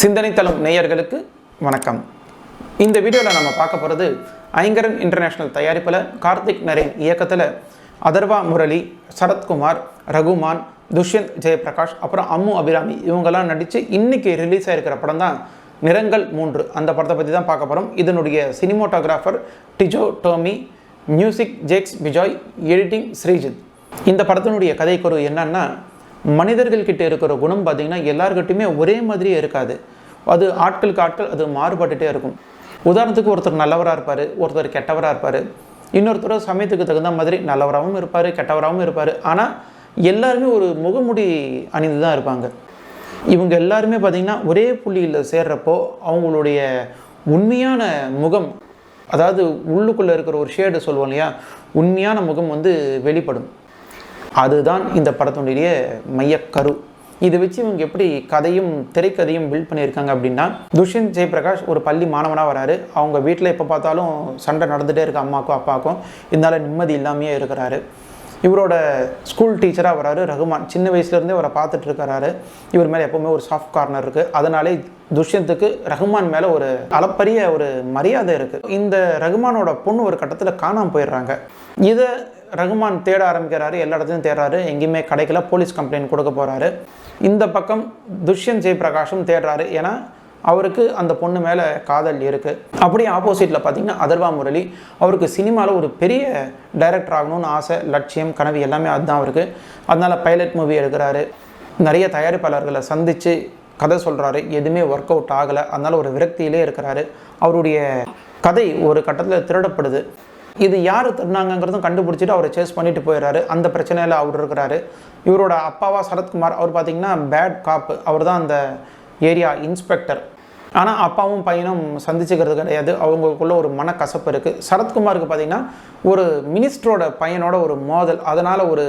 சிந்தனை தளம் நேயர்களுக்கு வணக்கம். இந்த வீடியோவில் நம்ம பார்க்க போகிறது ஐங்கரன் இன்டர்நேஷ்னல் தயாரிப்பில் கார்த்திக் நரேன் இயக்கத்தில் அதர்வா முரளி சரத்குமார் ரகுமான் துஷ்யந்த் ஜெயபிரகாஷ் அப்புறம் அம்மு அபிராமி இவங்கெல்லாம் நடித்து இன்னைக்கு ரிலீஸ் ஆகிருக்கிற படம் தான் நிறங்கள் மூன்று. அந்த படத்தை பற்றி தான் பார்க்க போகிறோம் இதனுடைய cinematographer Tijo Tomy music Jakes Bejoy editing Sreejith. இந்த படத்தினுடைய கதைக்குரு என்னன்னா மனிதர்கள்கிட்ட இருக்கிற குணம் பார்த்திங்கன்னா எல்லாருக்கிட்டையுமே ஒரே மாதிரியே இருக்காது. அது ஆட்களுக்கு ஆட்கள் அது மாறுபட்டுட்டே இருக்கும். உதாரணத்துக்கு ஒருத்தர் நல்லவராக இருப்பார் ஒருத்தர் கெட்டவராக இருப்பார். இன்னொருத்தர் சமயத்துக்கு தகுந்த மாதிரி நல்லவராகவும் இருப்பார் கெட்டவராகவும் இருப்பார். ஆனால் எல்லாருமே ஒரு முகமுடி அணிந்து தான் இருப்பாங்க. இவங்க எல்லாருமே பார்த்திங்கன்னா ஒரே புள்ளியில் சேர்றப்போ அவங்களுடைய உண்மையான முகம் அதாவது உள்ளுக்குள்ளே இருக்கிற ஒரு ஷேடு சொல்லுவோம் இல்லையா? உண்மையான முகம் வந்து வெளிப்படும். அதுதான் இந்த படத்தினுடைய மையக்கரு இதை வச்சு இவங்க எப்படி கதையும் திரைக்கதையும் பில்ட் பண்ணியிருக்காங்க அப்படின்னா துஷ்யந்த் ஜெயபிரகாஷ் ஒரு பள்ளி மாணவனாக வராரு. அவங்க வீட்டில் எப்போ பார்த்தாலும் சண்டை நடந்துகிட்டே இருக்கு அம்மாக்கும் அப்பாவுக்கும் இதனால நிம்மதி இல்லாமையே இருக்கிறாரு. இவரோட ஸ்கூல் டீச்சராக வராரு ரகுமான். சின்ன வயசுலேருந்தே அவரை பார்த்துட்டு இருக்கிறாரு. இவர் மேலே எப்போவுமே ஒரு சாஃப்ட் கார்னர் இருக்குது அதனாலே துஷ்யந்துக்கு ரகுமான் மேலே ஒரு அளப்பரிய ஒரு மரியாதை இருக்குது இந்த ரகுமானோட பொண்ணு ஒரு கட்டத்தில் காணாமல் போயிடுறாங்க. இதை ரகுமான் தேட ஆரம்பிக்கிறாரு எல்லா இடத்துலையும் தேடுறாரு. எங்கேயுமே கிடைக்கல. போலீஸ் கம்ப்ளைண்ட் கொடுக்க போகிறாரு இந்த பக்கம் துஷ்யந்த் ஜெயபிரகாஷும் தேடுறாரு. ஏன்னா அவருக்கு அந்த பொண்ணு மேலே காதல் இருக்குது அப்படியே ஆப்போசிட்டில் பார்த்தீங்கன்னா அதர்வா முரளி. அவருக்கு சினிமாவில் ஒரு பெரிய டைரக்டர் ஆகணும்னு ஆசை லட்சியம் கனவு எல்லாமே அதுதான் அவருக்கு. அதனால் பைலட் மூவி எடுக்கிறாரு. நிறைய தயாரிப்பாளர்களை சந்தித்து கதை சொல்கிறாரு எதுவுமே ஒர்க் அவுட் ஆகலை. அதனால் ஒரு விரக்தியிலே இருக்கிறாரு. அவருடைய கதை ஒரு கட்டத்தில் திருடப்படுது. இது யார் திருநாங்கிறதும் கண்டுபிடிச்சிட்டு அவரை சேஸ் பண்ணிட்டு போயிடுறாரு அந்த பிரச்சனையில் அவர் இருக்கிறாரு. இவரோட அப்பாவா சரத்குமார் அவர் பார்த்தீங்கன்னா பேட் காப்பு அவர் தான் அந்த ஏரியா இன்ஸ்பெக்டர் ஆனால் அப்பாவும் பையனும் சந்திச்சுக்கிறது கிடையாது. அவங்களுக்குள்ள ஒரு மனக்கசப்பு இருக்குது சரத்குமாருக்கு பார்த்தீங்கன்னா ஒரு மினிஸ்டரோட பையனோட ஒரு மோதல். அதனால் ஒரு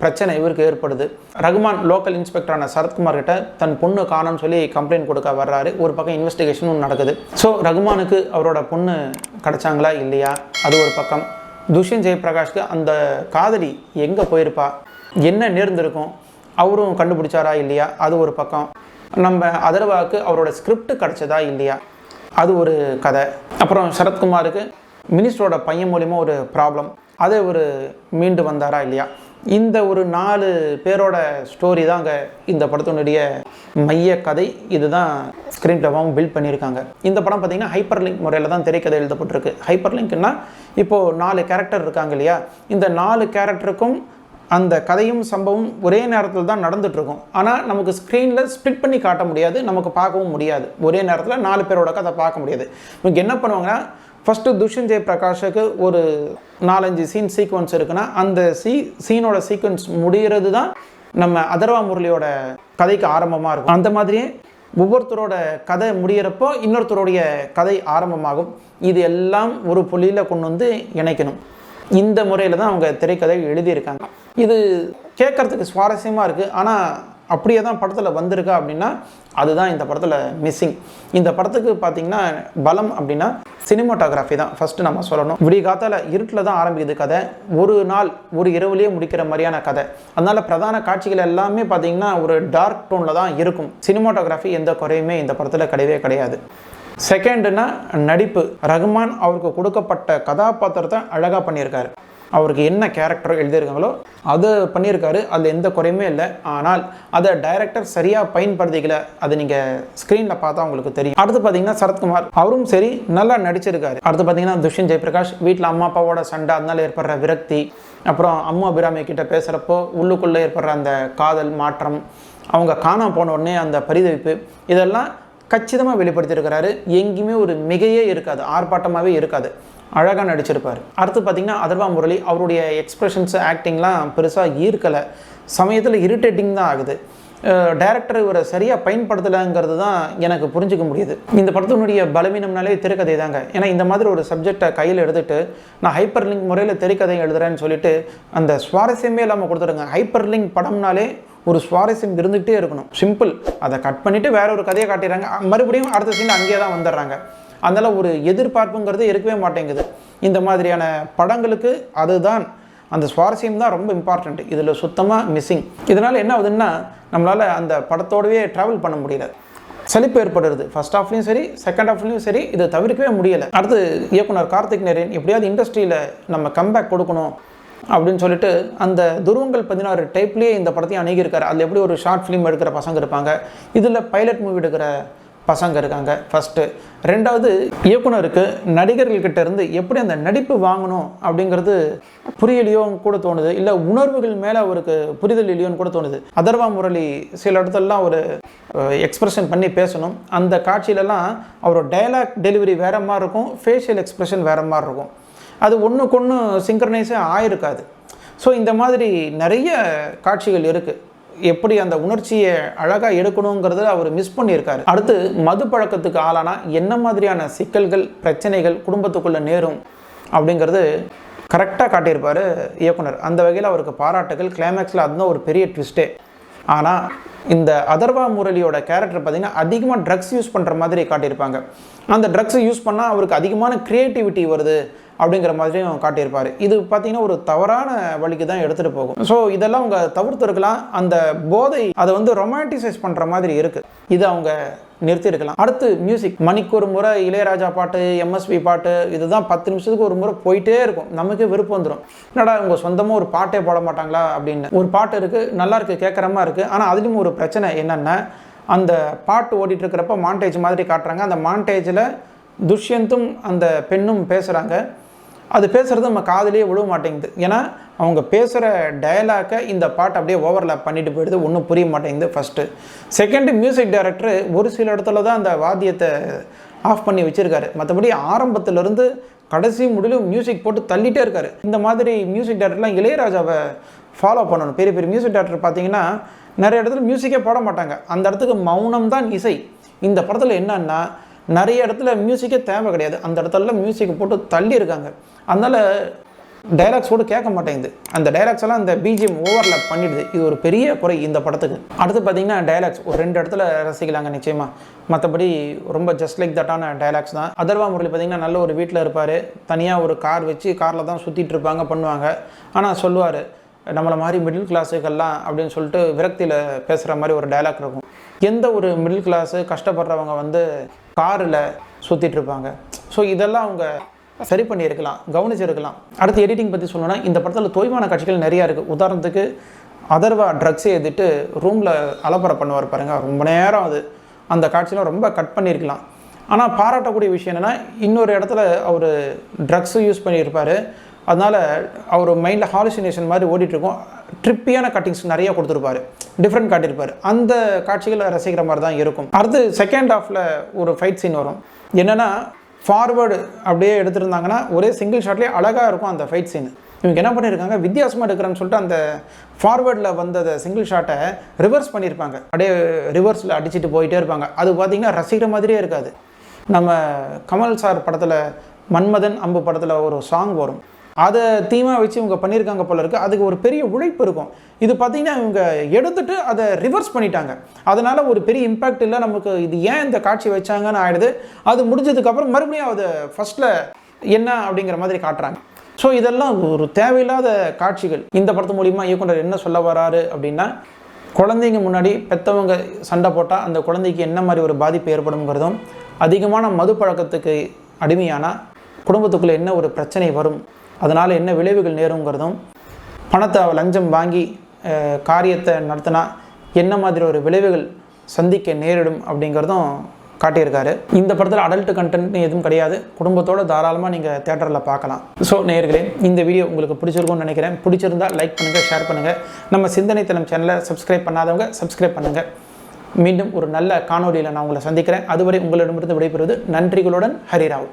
பிரச்சனை இவருக்கு ஏற்படுது. ரகுமான் லோக்கல் இன்ஸ்பெக்டரான சரத்குமார் கிட்ட தன் பொண்ணு காணோம்னு சொல்லி கம்ப்ளைண்ட் கொடுக்க வர்றாரு. ஒரு பக்கம் இன்வெஸ்டிகேஷனும் நடக்குது. ஸோ ரகுமானுக்கு அவரோட பொண்ணு கிடைச்சாங்களா இல்லையா? அது ஒரு பக்கம். துஷ்யந்த் ஜெயபிரகாஷ்க்கு அந்த காதலி எங்கே போயிருப்பா? என்ன நேர்ந்திருக்கும்? அவரும் கண்டுபிடிச்சாரா இல்லையா? அது ஒரு பக்கம். நம்ம அதர்வாவுக்கு அவரோட ஸ்கிரிப்ட் கிடச்சதா இல்லையா? அது ஒரு கதை. அப்புறம் சரத்குமாருக்கு மினிஸ்டரோட பையன் மூலிமா ஒரு ப்ராப்ளம் அதை ஒரு மீண்டு வந்தாரா இல்லையா? இந்த ஒரு நாலு பேரோட ஸ்டோரி தான் அங்கே இந்த படத்தினுடைய மைய கதை. இதுதான் ஸ்க்ரீன் டெவாவும் பில்ட் பண்ணியிருக்காங்க. இந்த படம் பார்த்தீங்கன்னா ஹைப்பர் லிங்க் முறையில் தான் திரைக்கதை எழுதப்பட்டிருக்கு. ஹைப்பர் லிங்க்னா இப்போது நாலு கேரக்டர் இருக்காங்க இல்லையா? இந்த நாலு கேரக்டருக்கும் அந்த கதையும் சம்பவம் ஒரே நேரத்தில் தான் நடந்துகிட்ருக்கும் ஆனால் நமக்கு ஸ்க்ரீனில் ஸ்ப்ளிட் பண்ணி காட்ட முடியாது நமக்கு பார்க்கவும் முடியாது. ஒரே நேரத்தில் நாலு பேரோட கதை பார்க்க முடியாது. இவங்க என்ன பண்ணுவாங்கன்னா ஃபஸ்ட்டு துஷன் ஜெய் பிரகாஷுக்கு ஒரு நாலஞ்சு சீன் சீக்வன்ஸ் இருக்குன்னா அந்த சீ சீனோட சீக்வன்ஸ் முடிகிறது தான் நம்ம அதர்வா முரளியோட கதைக்கு ஆரம்பமாக இருக்கும். அந்த மாதிரியே ஒவ்வொருத்தரோட கதை முடிகிறப்போ இன்னொருத்தருடைய கதை ஆரம்பமாகும். இது எல்லாம் ஒரு புள்ளியில் கொண்டு வந்து இணைக்கணும். இந்த முறையில் தான் அவங்க திரைக்கதை எழுதியிருக்காங்க. இது கேட்குறதுக்கு சுவாரஸ்யமாக இருக்குது ஆனால் அப்படியே தான் படத்தில் வந்திருக்கா அப்படின்னா அதுதான் இந்த படத்தில் மிஸ்ஸிங் இந்த படத்துக்கு பார்த்திங்கன்னா பலம் அப்படின்னா சினிமாட்டோகிராஃபி தான். ஃபஸ்ட்டு நம்ம சொல்லணும். விடிய காத்தால் இருட்டில் தான் ஆரம்பிக்குது கதை. ஒரு நாள் ஒரு இரவுலேயே முடிக்கிற மாதிரியான கதை. அதனால் பிரதான காட்சிகள் எல்லாமே பார்த்திங்கன்னா ஒரு டார்க் டோனில் தான் இருக்கும். சினிமாட்டோகிராஃபி எந்த குறையுமே இந்த படத்தில் கிடையவே கிடையாது. செகண்டுனா நடிப்பு. ரகுமான் அவருக்கு கொடுக்கப்பட்ட கதாபாத்திரத்தை அழகாக பண்ணியிருக்காரு. அவருக்கு என்ன கேரக்டர் எழுதியிருக்காங்களோ அது பண்ணியிருக்காரு. அதில் எந்த குறையுமே இல்லை. ஆனால் அதை டைரக்டர் சரியாக பயன்படுத்திக்கல. அது நீங்கள் ஸ்க்ரீனில் பார்த்தா உங்களுக்கு தெரியும். அடுத்து பார்த்தீங்கன்னா சரத்குமார். அவரும் சரி நல்லா நடிச்சிருக்காரு. அடுத்து பார்த்தீங்கன்னா துஷ்யன் ஜெயபிரகாஷ் வீட்டில் அம்மா அப்பாவோட சண்டை அதனால் ஏற்படுற விரக்தி அப்புறம் அம்மா அபிராமி கிட்ட பேசுகிறப்போ உள்ளுக்குள்ளே ஏற்படுற அந்த காதல் மாற்றம் அவங்க காணாம போன உடனே அந்த பரிதவிப்பு இதெல்லாம் கச்சிதமாக வெளிப்படுத்தியிருக்கிறாரு. எங்கேயுமே ஒரு மிகையே இருக்காது. ஆர்ப்பாட்டமாகவே இருக்காது. அழகாக நடிச்சிருப்பார். அடுத்து பார்த்திங்கன்னா அதர்வா முரளி அவருடைய எக்ஸ்ப்ரெஷன்ஸ் ஆக்டிங்லாம் பெருசாக ஈர்க்கலை. சமயத்தில் இரிட்டேட்டிங் தான் ஆகுது. டேரக்டர் இவரை சரியாக பயன்படுத்தலைங்கிறது தான் எனக்கு புரிஞ்சுக்க முடியுது. இந்த படத்தினுடைய பலவீனம்னாலே திரைக்கதை தாங்க ஏன்னா இந்த மாதிரி ஒரு சப்ஜெக்டை கையில் எடுத்துட்டு நான் ஹைப்பர் லிங்க் முறையில் திரைக்கதை எழுதுறேன்னு சொல்லிட்டு அந்த சுவாரஸ்யமே இல்லாமல் கொடுத்துருங்க. ஹைப்பர் லிங்க் படம்னாலே ஒரு சுவாரஸ்யம் இருந்துகிட்டே இருக்கணும். சிம்பிள் அதை கட் பண்ணிவிட்டு வேற ஒரு கதையை காட்டிடுறாங்க. மறுபடியும் அடுத்த சீன் அங்கேயே தான் வந்துடுறாங்க. அதனால் ஒரு எதிர்பார்ப்புங்கிறது இருக்கவே மாட்டேங்குது. இந்த மாதிரியான படங்களுக்கு அதுதான் அந்த சுவாரஸ்யம் தான் ரொம்ப இம்பார்ட்டண்ட் இதில் சுத்தமாக மிஸ்ஸிங் இதனால் என்ன ஆகுதுன்னா நம்மளால் அந்த படத்தோடவே ட்ராவல் பண்ண முடியல. சலிப்பு ஏற்படுறது. ஃபர்ஸ்ட் ஹாஃப்லையும் சரி செகண்ட் ஹாஃப்லையும் சரி இதை தவிர்க்கவே முடியலை. அடுத்து இயக்குனர் கார்த்திக் நேரன் எப்படியாவது இண்டஸ்ட்ரியில் நம்ம கம்பேக் கொடுக்கணும். அப்படின்னு சொல்லிட்டு அந்த துருவங்கள் பதினாறு டைப்லேயே இந்த படத்தையும் அணுகியிருக்காரு. அதில் எப்படி ஒரு ஷார்ட் ஃபிலிம் எடுக்கிற பசங்க இருப்பாங்க? இதில் பைலட் மூவி எடுக்கிற பசங்க இருக்காங்க ஃபஸ்ட்டு ரெண்டாவது இயக்குனருக்கு நடிகர்கள்கிட்ட இருந்து எப்படி அந்த நடிப்பு வாங்கணும் அப்படிங்கிறது புரியலையோ கூட தோணுது. இல்லை உணர்வுகள் மேலே அவருக்கு புரிதல் இல்லையோன்னு கூட தோணுது. அதர்வா முரளி சில இடத்துலலாம் ஒரு எக்ஸ்பிரஷன் பண்ணி பேசணும். அந்த காட்சியிலலாம் அவரோட டயலாக் டெலிவரி வேறு மாதிரி இருக்கும் ஃபேஷியல் எக்ஸ்பிரஷன் வேறு மாதிரி இருக்கும். அது ஒன்றுக்கு ஒன்று சிங்க்ரனைஸே ஆயிருக்காது. ஸோ இந்த மாதிரி நிறைய காட்சிகள் இருக்குது எப்படி அந்த உணர்ச்சியை அழகாக எடுக்கணுங்கிறத அவர் மிஸ் பண்ணியிருக்காரு. அடுத்து மது பழக்கத்துக்கு ஆளானா என்ன மாதிரியான சிக்கல்கள் பிரச்சனைகள் குடும்பத்துக்குள்ளே நேரும் அப்படிங்கிறது கரெக்டாக காட்டியிருப்பார் இயக்குனர். அந்த வகையில் அவருக்கு பாராட்டுகள் கிளைமேக்ஸில் அதுதான் ஒரு பெரிய ட்விஸ்ட்டே ஆனால் இந்த அதர்வா முரளியோட கேரக்டர் பார்த்திங்கன்னா அதிகமாக ட்ரக்ஸ் யூஸ் பண்ணுற மாதிரி காட்டியிருப்பாங்க. அந்த ட்ரக்ஸ் யூஸ் பண்ணால் அவருக்கு அதிகமான க்ரியேட்டிவிட்டி வருது. அப்படிங்கிற மாதிரியும் காட்டியிருப்பார். இது பார்த்தீங்கன்னா ஒரு தவறான வழிக்கு தான் எடுத்துகிட்டு போகும். ஸோ இதெல்லாம் அவங்க தவிர்த்துருக்கலாம். அந்த போதை அதை வந்து ரொமான்டிசைஸ் பண்ணுற மாதிரி இருக்குது இது அவங்க நிறுத்தியிருக்கலாம். அடுத்து மியூசிக் மணிக்கு ஒரு முறை இளையராஜா பாட்டு எம்எஸ்பி பாட்டு இதுதான் பத்து நிமிஷத்துக்கு ஒரு முறை போயிட்டே இருக்கும். நமக்கு விருப்பம் வந்துடும் என்னடா இவங்க சொந்தமாக ஒரு பாட்டே போட மாட்டாங்களா அப்படின்னு. ஒரு பாட்டு இருக்குது நல்லா இருக்குது கேட்குறமா இருக்குது ஆனால் அதுலேயும் ஒரு பிரச்சனை என்னென்னா அந்த பாட்டு ஓடிட்டு இருக்கிறப்ப மாண்டேஜ் மாதிரி காட்டுறாங்க. அந்த மாண்டேஜில் துஷ்யந்தும் அந்த பெண்ணும் பேசுகிறாங்க அது பேசுகிறது நம்ம காதுலேயே விழுவ மாட்டேங்குது. ஏன்னா அவங்க பேசுகிற டயலாக்கை இந்த பாட்டு அப்படியே ஓவர்லேப் பண்ணிட்டு போயிடுது. ஒன்றும் புரிய மாட்டேங்குது ஃபஸ்ட்டு செகண்டு மியூசிக் டைரக்டர் ஒரு சில இடத்துல தான் அந்த வாத்தியத்தை ஆஃப் பண்ணி வச்சுருக்காரு. மற்றபடி ஆரம்பத்துலேருந்து கடைசி முடிலும் மியூசிக் போட்டு தள்ளிட்டே இருக்கார். இந்த மாதிரி மியூசிக் டேரக்டர்லாம் இளையராஜாவை ஃபாலோ பண்ணணும். பெரிய பெரிய மியூசிக் டேரக்டர் பார்த்தீங்கன்னா நிறைய இடத்துல மியூசிக்கே போட மாட்டாங்க. அந்த இடத்துக்கு மௌனம் தான் இசை. இந்த படத்தில் என்னன்னா நிறைய இடத்துல மியூசிக்கே தேவை கிடையாது. அந்த இடத்துல மியூசிக் போட்டு தள்ளி இருக்காங்க. அதனால் டைலாக்ஸ் கூட கேட்க மாட்டேங்குது. அந்த டைலாக்ஸ் எல்லாம் இந்த பிஜிஎம் ஓவர்லாப் பண்ணிடுது. இது ஒரு பெரிய குறை இந்த படத்துக்கு. அடுத்து பார்த்தீங்கன்னா டைலாக்ஸ் ஒரு ரெண்டு இடத்துல ரசிக்கலாங்க நிச்சயமாக மற்றபடி ரொம்ப ஜஸ்ட் லைக் தட்டான டைலாக்ஸ் தான். அதர்வா முரளி பார்த்தீங்கன்னா நல்ல ஒரு வீட்டில் இருப்பார். தனியாக ஒரு கார் வச்சு காரில் தான் சுற்றிட்டு இருப்பாங்க பண்ணுவாங்க. ஆனால் சொல்லுவார் நம்மளை மாதிரி மிடில் கிளாஸுக்கெல்லாம் அப்படின்னு சொல்லிட்டு விரக்தியில் பேசுகிற மாதிரி ஒரு டைலாக் இருக்கும். எந்த ஒரு மிடில் கிளாஸு கஷ்டப்படுறவங்க வந்து காரில் சுற்றிட்டு இருப்பாங்க ஸோ இதெல்லாம் அவங்க சரி பண்ணியிருக்கலாம் கவனிச்சிருக்கலாம். அடுத்து எடிட்டிங் பற்றி சொல்லணும்னா இந்த படத்தில் தொய்வான காட்சிகள் நிறையா இருக்குது உதாரணத்துக்கு அதர்வா ட்ரக்ஸை எதிர்த்து ரூமில் அலப்பறை பண்ணுவார் பாருங்கள் ரொம்ப நேரம் அது. அந்த காட்சியெலாம் ரொம்ப கட் பண்ணியிருக்கலாம். ஆனால் பாராட்டக்கூடிய விஷயம் என்னென்னா இன்னொரு இடத்துல அவர் ட்ரக்ஸும் யூஸ் பண்ணியிருப்பார். அதனால் அவர் மைண்டில் ஹாலுசினேஷன் மாதிரி ஓடிட்டுருக்கும் ட்ரிப்பியான கட்டிங்ஸ் நிறைய கொடுத்துருப்பாரு. டிஃப்ரெண்ட் காட்டியிருப்பார். அந்த காட்சிகளை ரசிக்கிற மாதிரி தான் இருக்கும். அடுத்து செகண்ட் ஹாஃபில் ஒரு ஃபைட் சீன் வரும். என்னென்னா ஃபார்வேர்டு அப்படியே எடுத்திருந்தாங்கன்னா ஒரே சிங்கிள் ஷாட்லேயே அழகாக இருக்கும் அந்த ஃபைட் சீன் இவங்க என்ன பண்ணியிருக்காங்க வித்தியாசமாக எடுக்கிறேன்னு சொல்லிட்டு அந்த ஃபார்வேர்டில் வந்த சிங்கிள் ஷாட்டை ரிவர்ஸ் பண்ணியிருப்பாங்க. அப்படியே ரிவர்ஸில் அடிச்சுட்டு போயிட்டே இருப்பாங்க. அது பார்த்திங்கன்னா ரசிக்கிற மாதிரியே இருக்காது. நம்ம கமல் சார் படத்தில் மன்மதன் அம்பு படத்தில் ஒரு சாங் வரும். அதை தீமாக வச்சு இவங்க பண்ணியிருக்காங்க போல இருக்குது அதுக்கு ஒரு பெரிய உழைப்பு இருக்கும். இது பார்த்தீங்கன்னா இவங்க எடுத்துட்டு அதை ரிவர்ஸ் பண்ணிட்டாங்க. அதனால் ஒரு பெரிய இம்பேக்ட் இல்லை நமக்கு. இது ஏன் இந்த காட்சி வச்சாங்கன்னு ஆயிடுது. அது முடிஞ்சதுக்கப்புறம் மறுபடியும் அதை ஃபஸ்ட்டில் என்ன அப்படிங்கிற மாதிரி காட்டுறாங்க. ஸோ இதெல்லாம் ஒரு தேவையில்லாத காட்சிகள். இந்த படத்து மூலிமா இயக்குனர் என்ன சொல்ல வராரு அப்படின்னா குழந்தைங்க முன்னாடி பெற்றவங்க சண்டை போட்டால் அந்த குழந்தைக்கு என்ன மாதிரி ஒரு பாதிப்பு ஏற்படுங்கிறதும் அதிகமான மது பழக்கத்துக்கு அடிமையானால் குடும்பத்துக்குள்ளே என்ன ஒரு பிரச்சனை வரும் அதனால் என்ன விளைவுகள் நேருங்கிறதும் பணத்தை லஞ்சம் வாங்கி காரியத்தை நடத்தினா என்ன மாதிரி ஒரு விளைவுகள் சந்திக்க நேரிடும் அப்படிங்கிறதும் காட்டியிருக்காரு. இந்த படத்தில் அடல்ட் கண்டென்ட் எதுவும் கிடையாது. குடும்பத்தோடு தாராளமாக நீங்கள் தேட்டரில் பார்க்கலாம். ஸோ நேர்களே இந்த வீடியோ உங்களுக்கு பிடிச்சிருக்கும்னு நினைக்கிறேன். பிடிச்சிருந்தா லைக் பண்ணுங்கள் ஷேர் பண்ணுங்கள் நம்ம சிந்தனை தளம் சேனலை சப்ஸ்கிரைப் பண்ணாதவங்க சப்ஸ்கிரைப் பண்ணுங்கள் மீண்டும் ஒரு நல்ல காணொலியில் நான் உங்களை சந்திக்கிறேன். அதுவரை உங்களிடமிருந்து விடைபெறுவது நன்றிகளுடன் ஹரிராவ்.